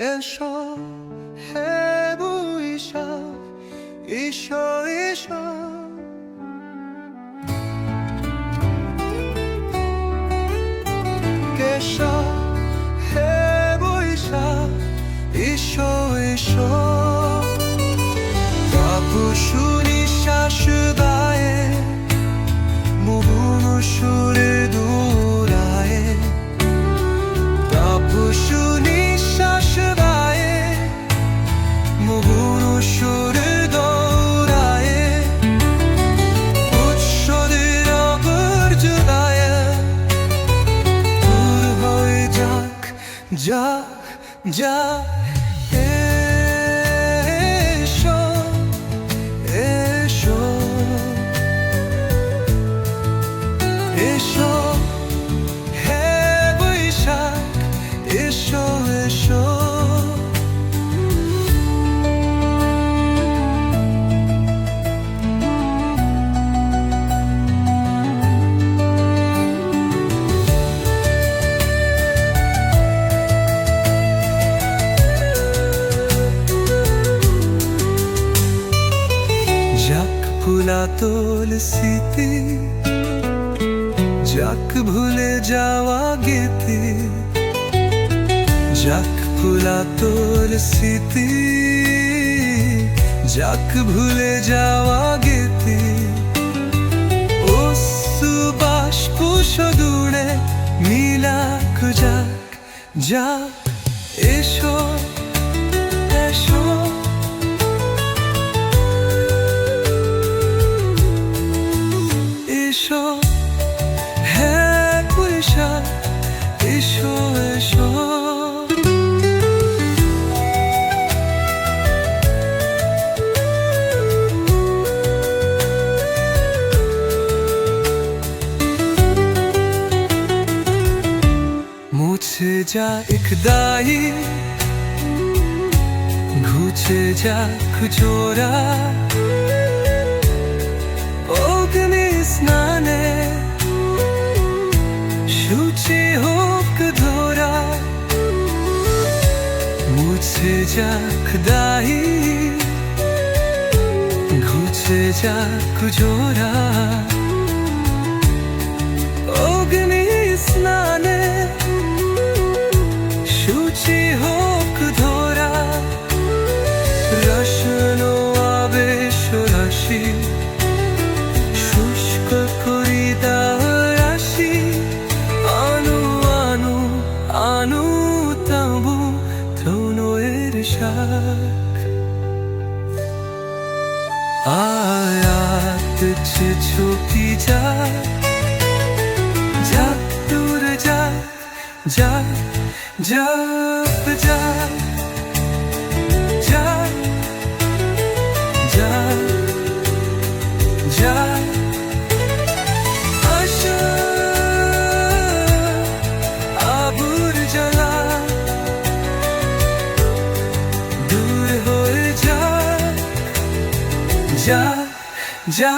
এসো হে বৈশাখ এসো এসো এসো যাক এসো এসো। এসো। ফুলা তোল স্মৃতি যাক ভুলে যাওয়া গেতে, যাক ফুলা তোল স্মৃতি যাক ভুলে যাওয়া গেতে। ও সুবাস পুষ দূরে মিলাক যাক যাক এসো বৈশাখ এসো এসো। মুছে যা এক দায়ী ঘুচে যাক অগ্নি স্নানে যাক দাহি ঘুচে যাক জোড়া অগ্নি স্নানে সূচি হোক ধরা রসন আবেশ রাশি আয়াত ছুটি যা যা দূর যা যা যা যা যা যা